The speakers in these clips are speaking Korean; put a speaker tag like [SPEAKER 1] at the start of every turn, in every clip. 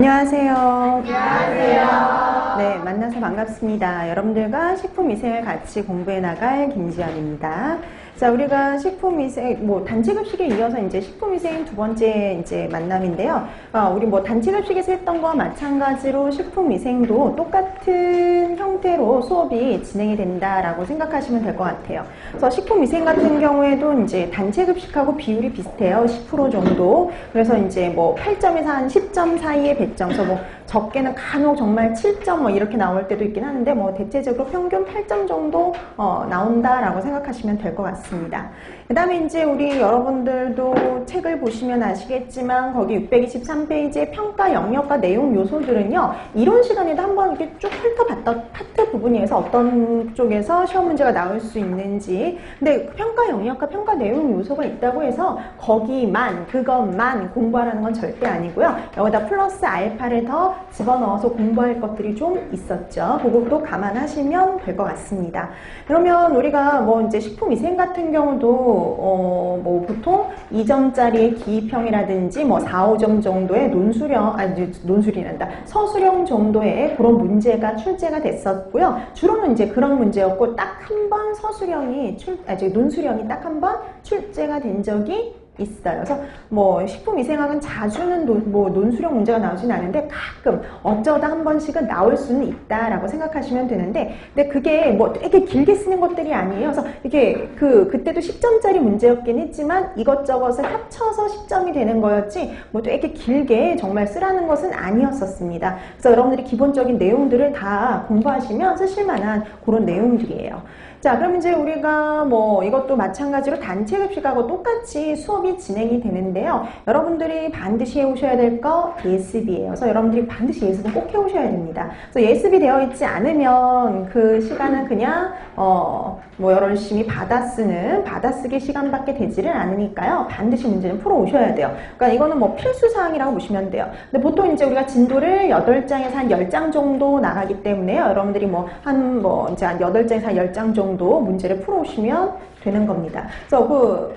[SPEAKER 1] 안녕하세요. 안녕하세요. 네, 만나서 반갑습니다. 여러분들과 식품위생을 같이 공부해 나갈 김지연입니다. 자, 우리가 식품위생, 뭐, 단체급식에 이어서 이제 식품위생 두 번째 이제 만남인데요. 어, 우리 뭐, 단체급식에서 했던 거와 마찬가지로 식품위생도 똑같은 형태로 수업이 진행이 된다라고 생각하시면 될 것 같아요. 그래서 식품위생 같은 경우에도 이제 단체급식하고 비율이 비슷해요. 10% 정도. 그래서 이제 뭐, 8점에서 한 10점 사이의 배점. 그래서 뭐, 적게는 간혹 정말 7점 뭐 이렇게 나올 때도 있긴 하는데 뭐 대체적으로 평균 8점 정도 어, 나온다라고 생각하시면 될 것 같습니다. 그 다음에 이제 우리 여러분들도 책을 보시면 아시겠지만 거기 623페이지의 평가 영역과 내용 요소들은요 이론 시간에도 한번 이렇게 쭉 훑어봤던 파트 부분에서 어떤 쪽에서 시험 문제가 나올 수 있는지 근데 그 평가 영역과 평가 내용 요소가 있다고 해서 거기만 그것만 공부하라는 건 절대 아니고요 여기다 플러스 알파를 더 집어넣어서 공부할 것들이 좀 있었죠 그것도 감안하시면 될 것 같습니다 그러면 우리가 뭐 이제 식품위생 같은 경우도 어, 뭐 보통 2점짜리의 기입형이라든지 뭐 4, 5점 정도의 논수령, 아니 논술이란다. 서술형 정도의 그런 문제가 출제가 됐었고요. 주로는 이제 그런 문제였고 딱 한 번 서술형이 출, 아, 저 논술형이 딱 한 번 출제가 된 적이 있어요. 그래서 뭐 식품위생학은 자주는 논, 뭐 논술형 문제가 나오진 않은데 가끔 어쩌다 한 번씩은 나올 수는 있다라고 생각하시면 되는데 근데 그게 뭐 되게 길게 쓰는 것들이 아니에요. 그래서 이게 그 그때도 10점짜리 문제였긴 했지만 이것저것을 합쳐서 10점이 되는 거였지 뭐 되게 길게 정말 쓰라는 것은 아니었었습니다. 그래서 여러분들이 기본적인 내용들을 다 공부하시면 쓰실 만한 그런 내용들이에요. 자, 그럼 이제 우리가 뭐 이것도 마찬가지로 단체 급식하고 똑같이 수업이 진행이 되는데요. 여러분들이 반드시 해오셔야 될 거 예습이에요. 그래서 여러분들이 반드시 예습은 꼭 해오셔야 됩니다. 그래서 예습이 되어 있지 않으면 그 시간은 그냥 어 뭐 열심히 받아쓰는 받아쓰기 시간밖에 되지를 않으니까요. 반드시 문제는 풀어 오셔야 돼요. 그러니까 이거는 뭐 필수 사항이라고 보시면 돼요. 근데 보통 이제 우리가 진도를 8장에서 한 10장 정도 나가기 때문에요. 여러분들이 뭐 한뭐 이제 한 8장에서 한 10장 정도 정도 문제를 풀어 오시면 되는 겁니다. 그래서 그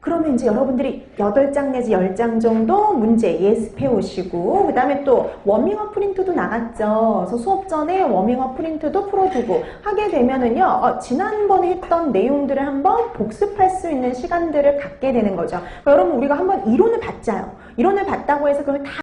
[SPEAKER 1] 그러면 이제 여러분들이 8장 내지 10장 정도 문제 예습해 오시고 그 다음에 또 워밍업 프린트도 나갔죠. 그래서 수업 전에 워밍업 프린트도 풀어두고 하게 되면은요. 어, 지난번에 했던 내용들을 한번 복습할 수 있는 시간들을 갖게 되는 거죠. 그러니까 여러분 우리가 한번 이론을 받자요. 이론을 받다고 해서 그걸 다